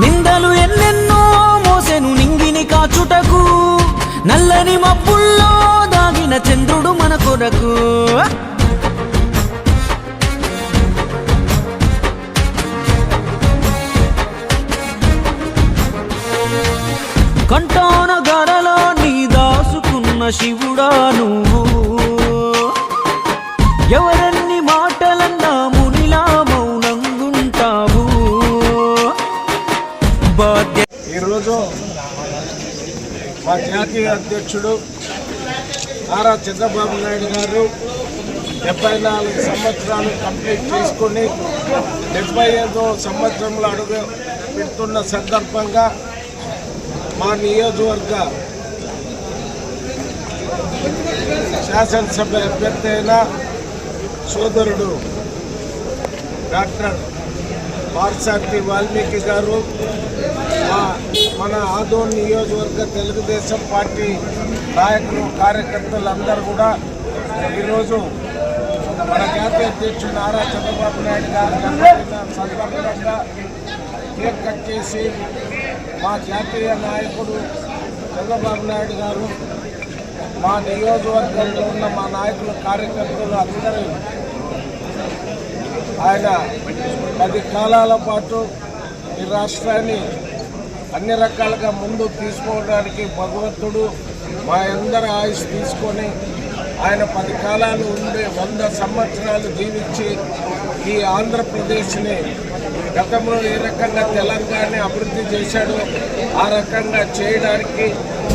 నిందలు ఎన్నెన్నో మోసెను నింగిని కాచుటకు నల్లని మబ్బుల్లో దాగిన చంద్రుడు మన కొరకు. కంటోన గరలో నీ దాసుకున్న శివుడా నువ్వు. ఎవరు మా జాతీయ అధ్యక్షుడు నారా చంద్రబాబు నాయుడు గారు డెబ్బై నాలుగు సంవత్సరాలు కంప్లీట్ చేసుకొని డెబ్బై ఐదో సంవత్సరంలో అడుగు పెడుతున్న సందర్భంగా మా నియోజకవర్గ శాసనసభ అభ్యర్థి అయిన సోదరుడు డాక్టర్ పార్సార్థి వాల్మీకి గారు మన ఆదోన్ నియోజకవర్గ తెలుగుదేశం పార్టీ నాయకులు కార్యకర్తలు అందరూ కూడా ఈరోజు మన జాతీయ అధ్యక్షుడు నారా చంద్రబాబు నాయుడు గారు సందర్భంగా కేక్ కట్ చేసి మా జాతీయ నాయకుడు చంద్రబాబు నాయుడు గారు మా నియోజకవర్గంలో ఉన్న మా నాయకులు కార్యకర్తలు అందరూ ఆయన పది కాలాల పాటు ఈ రాష్ట్రాన్ని అన్ని రకాలుగా ముందు తీసుకోవడానికి భగవంతుడు మా అందరి ఆయుష్ తీసుకొని ఆయన పది కాలాలు ఉండే వంద సంవత్సరాలు జీవించి ఈ ఆంధ్రప్రదేశ్ని గతంలో ఏ రకంగా తెలంగాణని అభివృద్ధి చేశాడో ఆ రకంగా చేయడానికి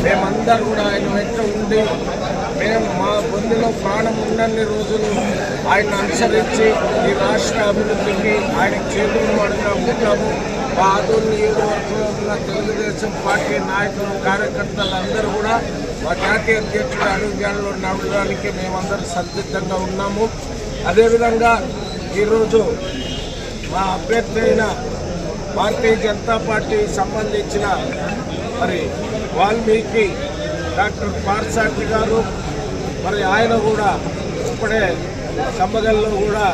మేమందరూ కూడా ఆయన వెంట ఉండి మేము మా బొందులో ప్రాణం ఉన్నన్ని రోజులు ఆయన అనుసరించి ఈ రాష్ట్ర అభివృద్ధికి ఆయన చేతులు పడుతూ ఉంటాము. ఆదూరు నియోజకవర్గంలో ఉన్న తెలుగుదేశం పార్టీ నాయకులు కార్యకర్తలు అందరూ కూడా మా జాతీయ అధ్యక్షుడు అడుగుజాడలో నడవడానికి మేమందరం సంసిద్ధంగా ఉన్నాము. అదేవిధంగా ఈరోజు మా అభ్యర్థి అయిన భారతీయ జనతా పార్టీ సంబంధించిన మరి వాల్మీకి డాక్టర్ పార్సాటి గారు మరి ఆయన కూడా ఇప్పుడే సమ్మగల్లో కూడా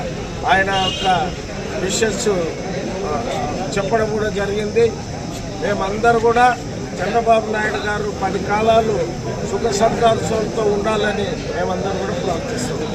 ఆయన యొక్క విషెస్ చెప్పడం కూడా జరిగింది. మేమందరూ కూడా చంద్రబాబు నాయుడు గారు పది కాలాలు సుఖ సంతోషంతో ఉండాలని మేమందరం కూడా ప్రార్థిస్తున్నాం.